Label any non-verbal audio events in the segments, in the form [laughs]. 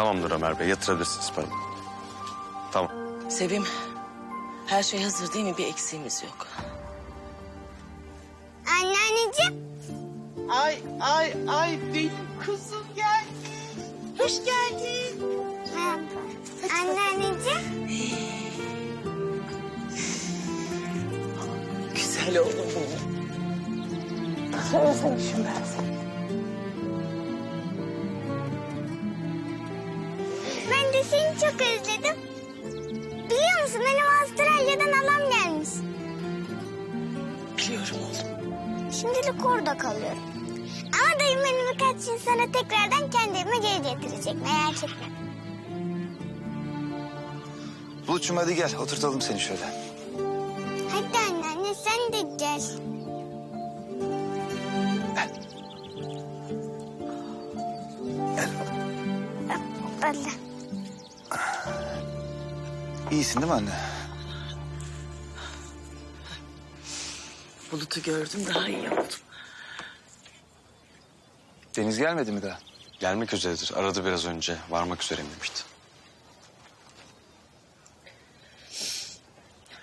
Tamamdır Ömer Bey yatırabilirsiniz parayı. Tamam. Sevim, her şey hazır değil mi? Bir eksiğimiz yok. Anneanneciğim. Ay ay ay benim kızım gel. Hoş geldin. Merhaba. Anneanneciğim. Güzel oğlum benim. Özlemişim ben seni çok özledim. Biliyor musun benim Avustralya'dan halam gelmiş. Biliyorum oğlum. Şimdilik orada kalıyorum. Ama dayım beni birkaç gün sonra tekrardan kendi evime geri getirecek. Merak etme. Bulut'cum hadi gel oturtalım seni şöyle. Hadi anneanne sen de gel. Gel. Hoppala. İyisin değil mi anne? Bulut'u gördüm daha iyi oldum. Deniz gelmedi mi daha? Gelmek üzeredir. Aradı biraz önce. Varmak üzereyim demişti.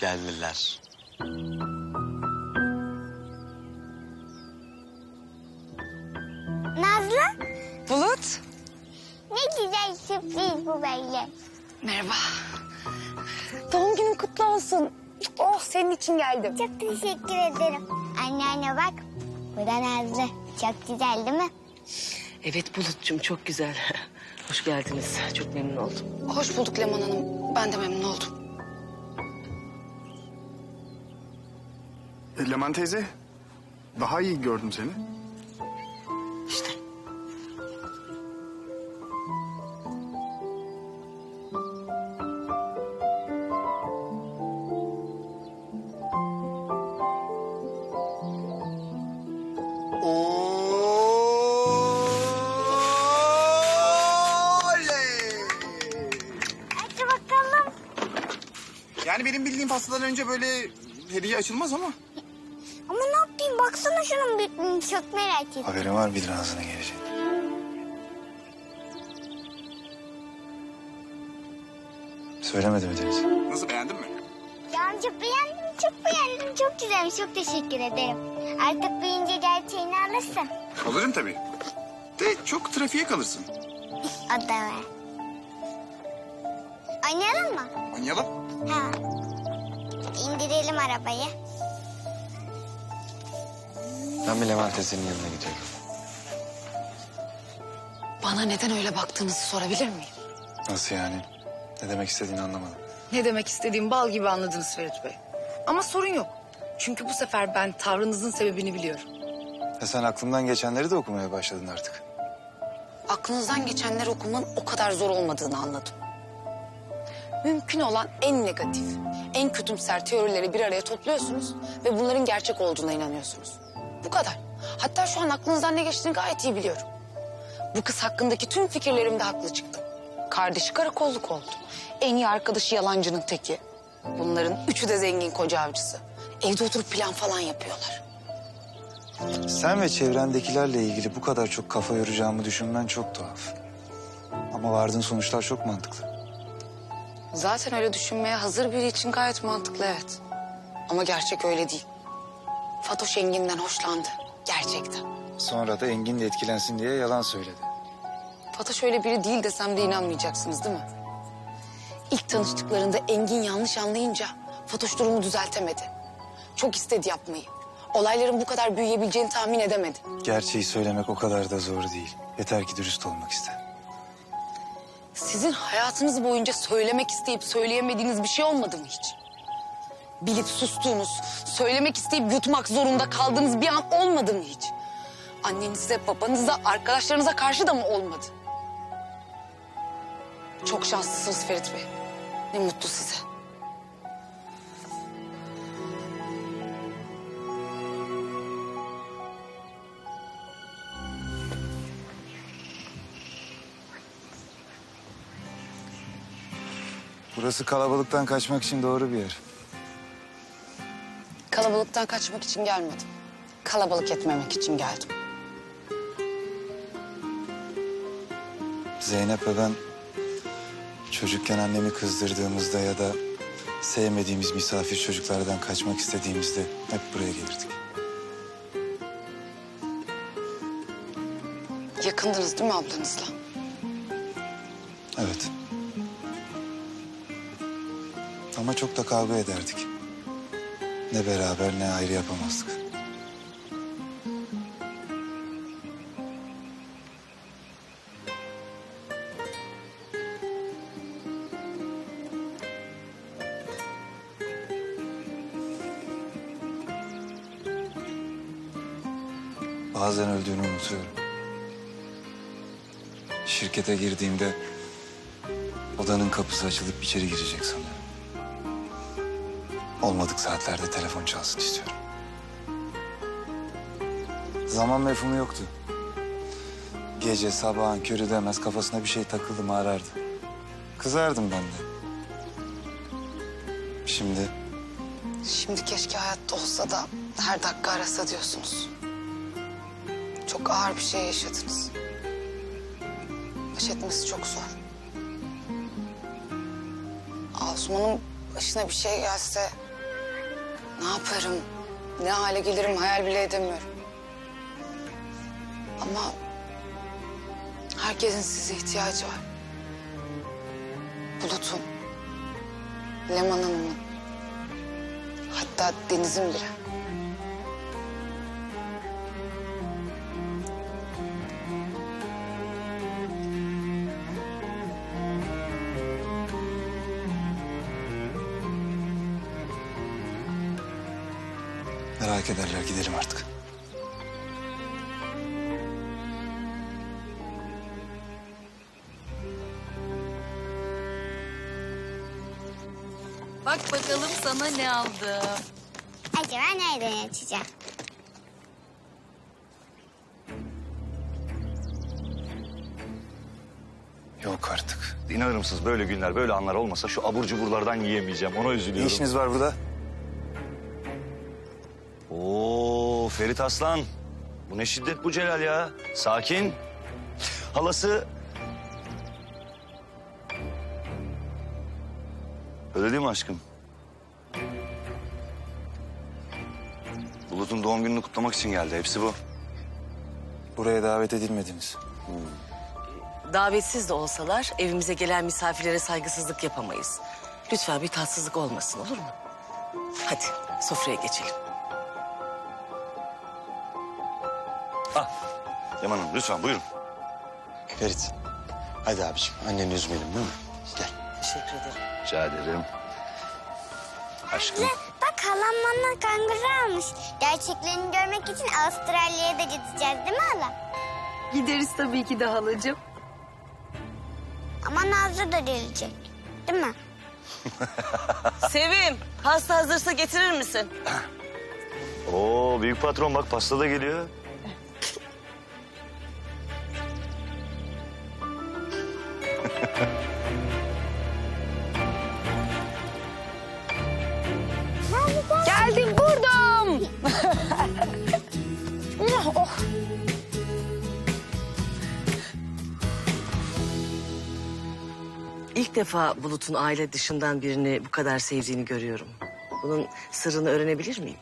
Geldiler. Nazlı Bulut. ne güzel sürpriz bu böyle. Merhaba. Doğum günün kutlu olsun. Oh senin için geldim. Çok teşekkür ederim. Anneanne bak. Bu da Nazlı. Çok güzel değil mi? Evet Bulut'cum çok güzel. [laughs] Hoş geldiniz. Çok memnun oldum. Hoş bulduk Leman Hanım. Ben de memnun oldum. E, Leman teyze, daha iyi gördüm seni. Benim bildiğim pastadan önce böyle hediye açılmaz ama. Ama ne yapayım baksana şunun büyüklüğünü çok merak ettim. Haberin var bir ağzına gelecek. Söylemedi mi Deniz? Nasıl beğendin mi? Ya çok beğendim, çok beğendim. Çok güzelmiş, çok teşekkür ederim. Artık büyüyünce gerçeğini alırsın. Alırım tabii. De çok trafiğe kalırsın. O da var. Oynayalım mı? Oynayalım. Ha. İndirelim arabayı. Ben bir Levent teyzenin yanına gidiyorum. Bana neden öyle baktığınızı sorabilir miyim? Nasıl yani? Ne demek istediğini anlamadım. Ne demek istediğim bal gibi anladınız Ferit Bey. Ama sorun yok. Çünkü bu sefer ben tavrınızın sebebini biliyorum. E sen aklımdan geçenleri de okumaya başladın artık. Aklınızdan geçenleri okumanın o kadar zor olmadığını anladım. Mümkün olan en negatif, en kötümser teorileri bir araya topluyorsunuz ve bunların gerçek olduğuna inanıyorsunuz. Bu kadar. Hatta şu an aklınızdan ne geçtiğini gayet iyi biliyorum. Bu kız hakkındaki tüm fikirlerimde haklı çıktım. Kardeşi karakolluk oldu. En iyi arkadaşı yalancının teki. Bunların üçü de zengin koca avcısı. Evde oturup plan falan yapıyorlar. Sen ve çevrendekilerle ilgili bu kadar çok kafa yoracağımı düşünmen çok tuhaf. Ama vardığın sonuçlar çok mantıklı. Zaten öyle düşünmeye hazır biri için gayet mantıklı evet. Ama gerçek öyle değil. Fatoş Engin'den hoşlandı. Gerçekten. Sonra da Engin de etkilensin diye yalan söyledi. Fatoş öyle biri değil desem de inanmayacaksınız değil mi? İlk tanıştıklarında Engin yanlış anlayınca Fatoş durumu düzeltemedi. Çok istedi yapmayı. Olayların bu kadar büyüyebileceğini tahmin edemedi. Gerçeği söylemek o kadar da zor değil. Yeter ki dürüst olmak iste. Sizin hayatınız boyunca söylemek isteyip söyleyemediğiniz bir şey olmadı mı hiç? Bilip sustuğunuz, söylemek isteyip yutmak zorunda kaldığınız bir an olmadı mı hiç? Annenize, babanıza, arkadaşlarınıza karşı da mı olmadı? Çok şanslısınız Ferit Bey. Ne mutlu size. Burası kalabalıktan kaçmak için doğru bir yer. Kalabalıktan kaçmak için gelmedim. Kalabalık etmemek için geldim. Zeynep ve ben Çocukken annemi kızdırdığımızda ya da sevmediğimiz misafir çocuklardan kaçmak istediğimizde hep buraya gelirdik. Yakındınız değil mi ablanızla? Evet. Ama çok da kavga ederdik. Ne beraber ne ayrı yapamazdık. Bazen öldüğünü unutuyorum. Şirkete girdiğimde odanın kapısı açılıp içeri girecek sanıyorum. Olmadık saatlerde telefon çalsın istiyorum. Zaman mefhumu yoktu. Gece sabahın körü demez kafasına bir şey takıldı mı arardı. Kızardım ben de. Şimdi Şimdi keşke hayatta olsa da her dakika arasa diyorsunuz. Çok ağır bir şey yaşadınız. Baş etmesi çok zor. Asuman'ın başına bir şey gelse ne yaparım, ne hale gelirim hayal bile edemiyorum. Ama herkesin size ihtiyacı var. Bulut'un, Leman Hanım'ın, hatta Deniz'in bile. Bak bakalım sana ne aldım. Acaba nereden açacağım? Yok artık. İnanır mısınız böyle günler, böyle anlar olmasa şu abur cuburlardan yiyemeyeceğim. Ona Ne üzülüyorum. işiniz var burada? Oo Ferit Aslan. Bu ne şiddet bu Celal ya. Sakin. Halası... Öyle değil mi aşkım? Bulut'un doğum gününü kutlamak için geldi. Hepsi bu. Buraya davet edilmediniz. Davetsiz de olsalar evimize gelen misafirlere saygısızlık yapamayız. Lütfen bir tatsızlık olmasın olur mu? Hadi sofraya geçelim. Yaman Hanım lütfen buyurun. Ferit. Hadi abiciğim anneni üzmeyelim değil mi? Teşekkür ederim. Rica ederim. Aşkım. Bak halam bana kanguru almış. Gerçeklerini görmek için Avustralya'ya da gideceğiz değil mi hala? Gideriz tabii ki de halacığım. Ama Nazlı da gelecek. Değil mi? [laughs] Sevim, hasta hazırsa getirir misin? Oo büyük patron bak pasta da geliyor. [laughs] defa Bulut'un aile dışından birini bu kadar sevdiğini görüyorum. Bunun sırrını öğrenebilir miyim?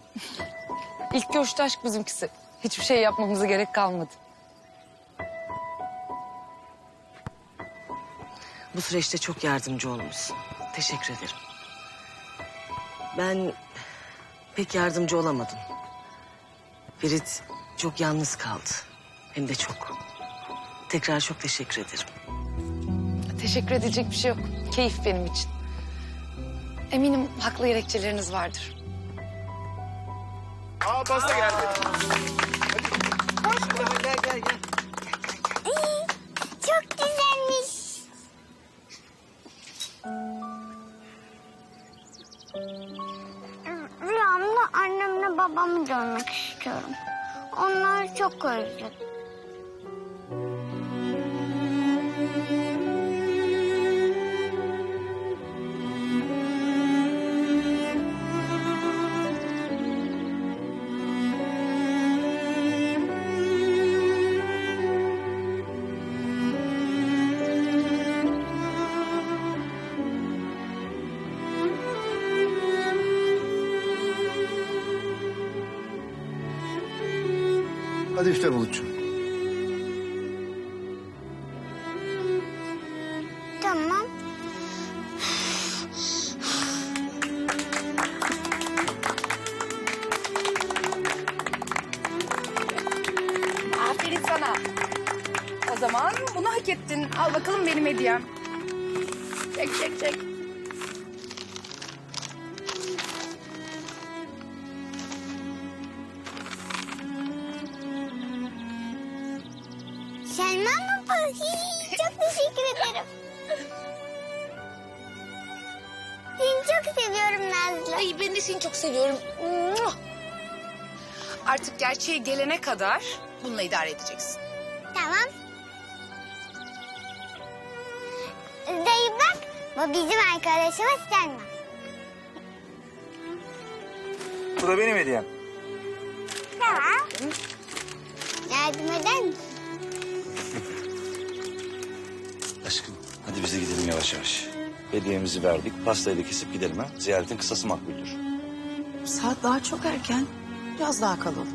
[laughs] İlk görüşte aşk bizimkisi. Hiçbir şey yapmamıza gerek kalmadı. Bu süreçte çok yardımcı olmuşsun. Teşekkür ederim. Ben pek yardımcı olamadım. Ferit çok yalnız kaldı. Hem de çok. Tekrar çok teşekkür ederim. Teşekkür edecek bir şey yok. Keyif benim için. Eminim haklı gerekçeleriniz vardır. Aa pasta geldi. Gel gel gel. Çok güzelmiş. Rüyamda annemle babamı görmek istiyorum. Onları çok özledim. Hadi üfle Hii, Çok teşekkür ederim. Seni çok seviyorum Nazlı. Ay ben de seni çok seviyorum. Artık gerçeğe gelene kadar bununla idare edeceksin. Tamam. Dayı bak, bu bizim arkadaşımız Selma. Bu da benim hediyem. Tamam. Yardım eder misin? Hadi biz de gidelim yavaş yavaş. Hediyemizi verdik. Pastayı da kesip gidelim ha. Ziyaretin kısası makbuldür. Saat daha çok erken. Biraz daha kalalım.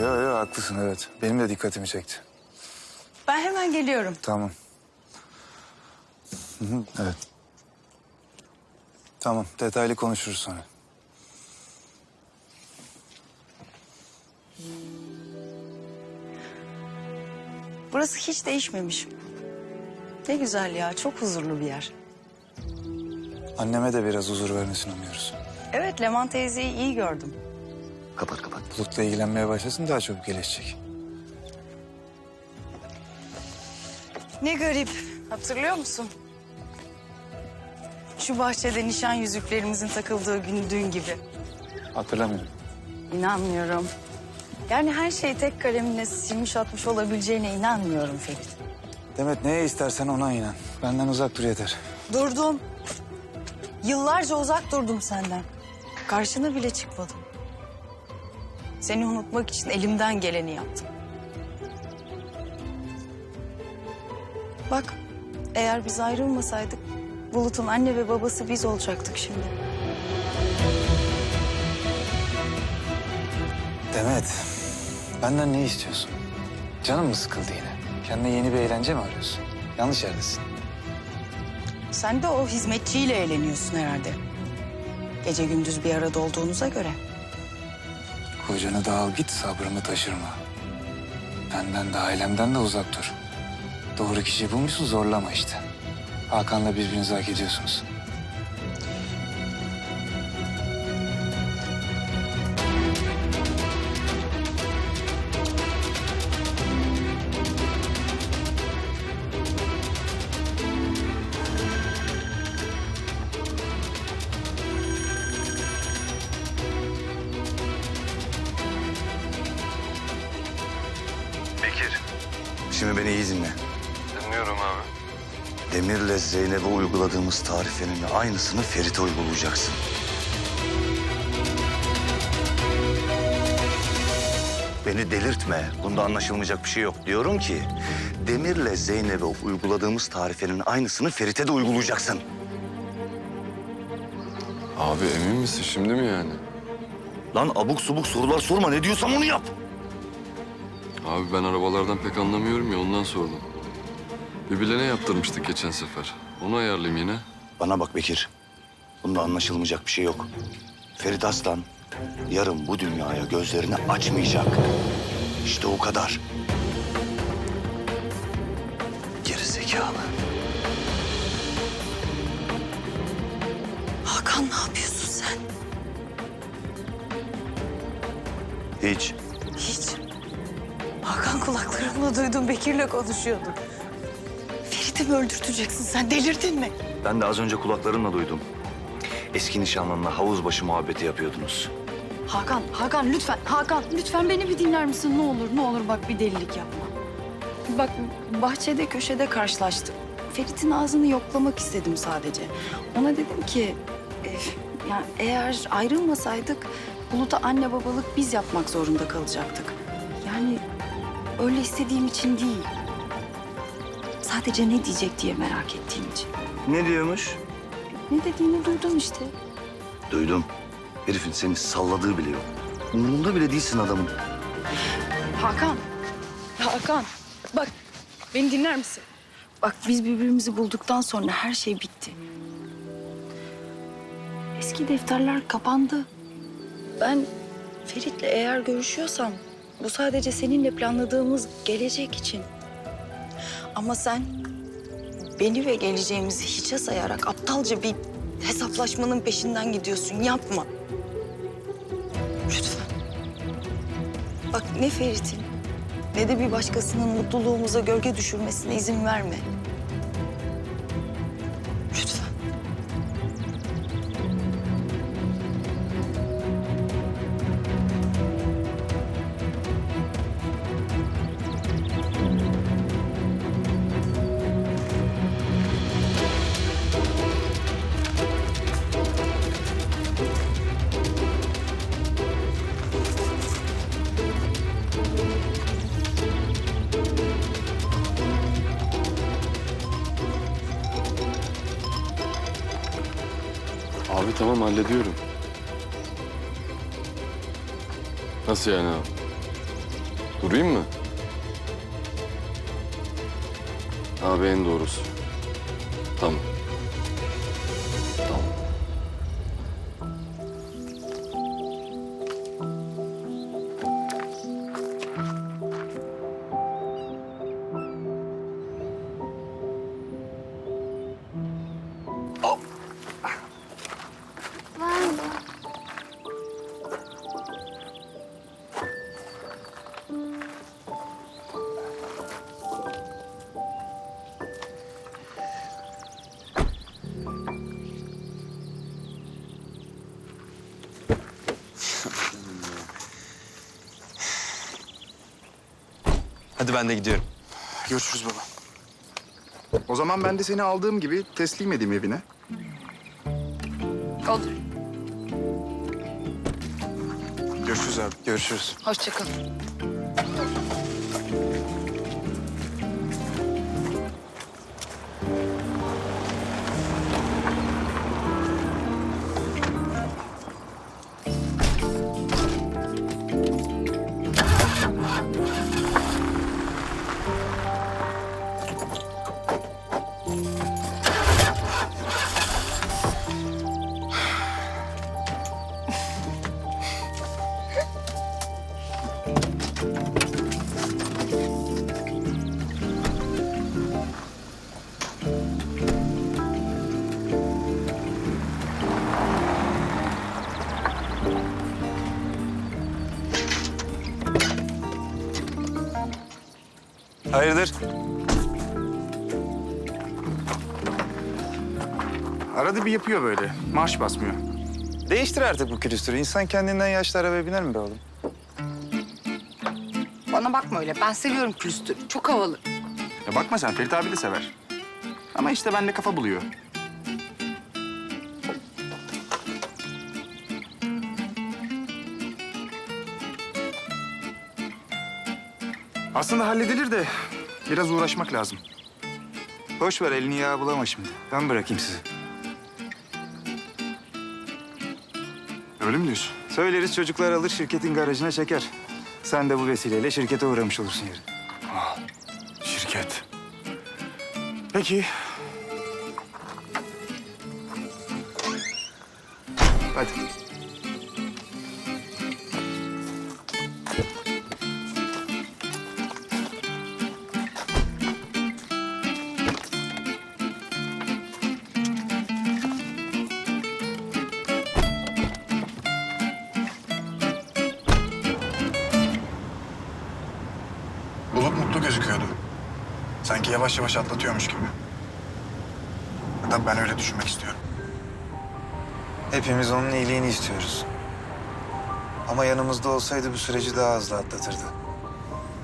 Yo yo haklısın evet. Benim de dikkatimi çekti. Ben hemen geliyorum. Tamam. Hı hı, evet. Tamam detaylı konuşuruz sonra. Burası hiç değişmemiş. Ne güzel ya, çok huzurlu bir yer. Anneme de biraz huzur vermesini umuyoruz. Evet, Leman teyzeyi iyi gördüm. Kapat kapat. Bulut'la ilgilenmeye başlasın daha çabuk gelişecek. Ne garip. Hatırlıyor musun? Şu bahçede nişan yüzüklerimizin takıldığı gün dün gibi. Hatırlamıyorum. İnanmıyorum. Yani her şeyi tek kalemle silmiş atmış olabileceğine inanmıyorum Ferit. Demet neye istersen ona inan. Benden uzak dur yeter. Durdum. Yıllarca uzak durdum senden. Karşına bile çıkmadım. Seni unutmak için elimden geleni yaptım. Bak, eğer biz ayrılmasaydık... ...Bulut'un anne ve babası biz olacaktık şimdi. Demet, benden ne istiyorsun? Canın mı sıkıldı yine? Kendine yeni bir eğlence mi arıyorsun? Yanlış yerdesin. Sen de o hizmetçiyle eğleniyorsun herhalde. Gece gündüz bir arada olduğunuza göre. Kocanı da al git, sabrımı taşırma. Benden de ailemden de uzak dur. Doğru kişiyi bulmuşsun, zorlama işte. Hakan'la birbirinizi hak ediyorsunuz. Şimdi beni iyi dinle. Dinliyorum abi. Demir'le Zeynep'e uyguladığımız tarifenin aynısını Ferit'e uygulayacaksın. Beni delirtme. Bunda anlaşılmayacak bir şey yok. Diyorum ki Demir'le Zeynep'e uyguladığımız tarifenin aynısını Ferit'e de uygulayacaksın. Abi emin misin şimdi mi yani? Lan abuk subuk sorular sorma. Ne diyorsam onu yap. Abi ben arabalardan pek anlamıyorum ya ondan sordum. Bir bilene yaptırmıştık geçen sefer. Onu ayarlayayım yine. Bana bak Bekir. Bunda anlaşılmayacak bir şey yok. Ferit Aslan yarın bu dünyaya gözlerini açmayacak. İşte o kadar. Geri zekalı. Hakan ne yapıyorsun sen? Hiç. Kulaklarımla duydum Bekir'le konuşuyordu. Ferit'i mi öldürteceksin sen? Delirdin mi? Ben de az önce kulaklarımla duydum. Eski nişanlınla havuz başı muhabbeti yapıyordunuz. Hakan, Hakan lütfen. Hakan lütfen beni bir dinler misin? Ne olur, ne olur bak bir delilik yapma. Bak bahçede köşede karşılaştık. Ferit'in ağzını yoklamak istedim sadece. Ona dedim ki... e, yani eğer ayrılmasaydık Bulut'a anne babalık biz yapmak zorunda kalacaktık. Yani öyle istediğim için değil. Sadece ne diyecek diye merak ettiğim için. Ne diyormuş? Ne dediğini duydum işte. Duydum. Herifin seni salladığı bile yok. Umurunda bile değilsin adamın. Hakan. Hakan. Bak beni dinler misin? Bak biz birbirimizi bulduktan sonra her şey bitti. Eski defterler kapandı. Ben Ferit'le eğer görüşüyorsam bu sadece seninle planladığımız gelecek için. Ama sen beni ve geleceğimizi hiçe sayarak aptalca bir hesaplaşmanın peşinden gidiyorsun. Yapma. Lütfen. Bak ne Ferit'in ne de bir başkasının mutluluğumuza gölge düşürmesine izin verme. Tamam hallediyorum. Nasıl yani abi? Durayım mı? Abi en doğrusu. Tamam. Hadi ben de gidiyorum. Görüşürüz baba. O zaman ben de seni aldığım gibi teslim edeyim evine. Olur. Görüşürüz abi. Görüşürüz. Hoşça kal. Hayırdır? Arada bir yapıyor böyle. Marş basmıyor. Değiştir artık bu külüstürü. İnsan kendinden yaşlı arabaya biner mi be oğlum? Bana bakma öyle. Ben seviyorum külüstürü. Çok havalı. Ya bakma sen Ferit abi de sever. Ama işte bende kafa buluyor. Aslında halledilir de biraz uğraşmak lazım. Boş ver elini yağ bulama şimdi. Ben bırakayım sizi. Öyle mi diyorsun? Söyleriz çocuklar alır şirketin garajına çeker. Sen de bu vesileyle şirkete uğramış olursun yarın. Şirket. Peki. Yavaş yavaş atlatıyormuş gibi. Ya da ben öyle düşünmek istiyorum. Hepimiz onun iyiliğini istiyoruz. Ama yanımızda olsaydı bu süreci daha hızlı atlatırdı.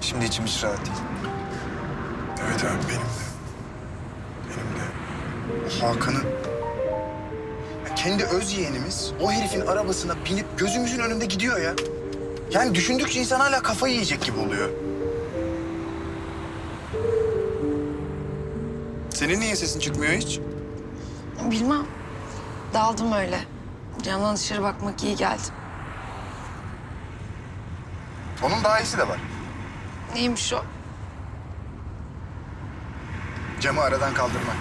Şimdi içim hiç rahat değil. Evet abi benim de. Benim de. O Hakan'ın... Ya kendi öz yeğenimiz o herifin arabasına binip gözümüzün önünde gidiyor ya. Yani düşündükçe insan hala kafayı yiyecek gibi oluyor. Senin niye sesin çıkmıyor hiç? Bilmem. Daldım öyle. Camdan dışarı bakmak iyi geldi. Onun daha iyisi de var. Neymiş o? Camı aradan kaldırma.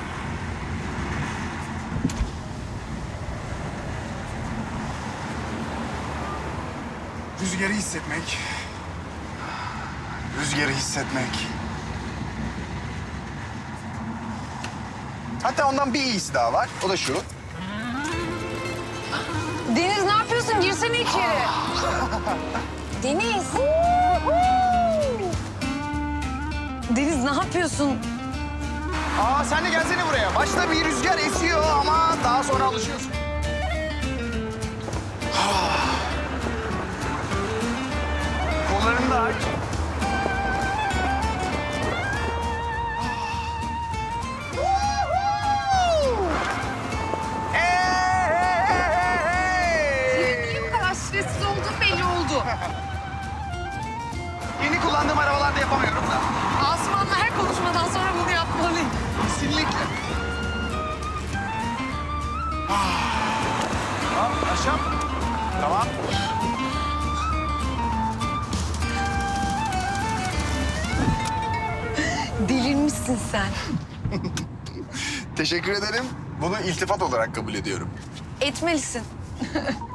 Rüzgarı hissetmek. Rüzgarı hissetmek. Hatta ondan bir iyisi daha var. O da şu. Deniz ne yapıyorsun? Girsene içeri. [laughs] Deniz. Deniz ne yapıyorsun? Aa sen de gelsene buraya. Başta bir rüzgar esiyor ama daha sonra alışıyorsun. Kollarını da aç. [laughs] Yeni kullandığım arabalarda yapamıyorum da. Asuman'la her konuşmadan sonra bunu yapmalıyım. Kesinlikle. Tamam, aşağı. Tamam. Delirmişsin sen. [laughs] Teşekkür ederim. Bunu iltifat olarak kabul ediyorum. Etmelisin. [laughs]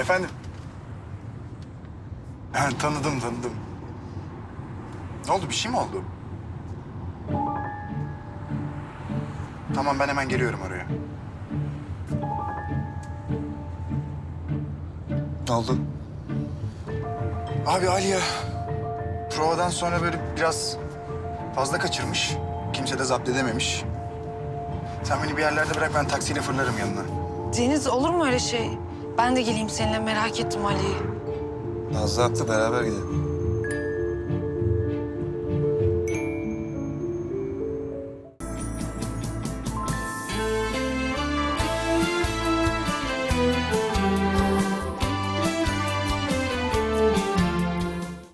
Efendim? Ha, tanıdım, tanıdım. Ne oldu? Bir şey mi oldu? Tamam, ben hemen geliyorum oraya. Ne oldu? Abi Aliye provadan sonra böyle biraz fazla kaçırmış. Kimse de zapt edememiş. Sen beni bir yerlerde bırak ben taksiyle fırlarım yanına. Deniz olur mu öyle şey? Ben de geleyim seninle merak ettim Ali'yi. Nazlı haklı beraber gidelim.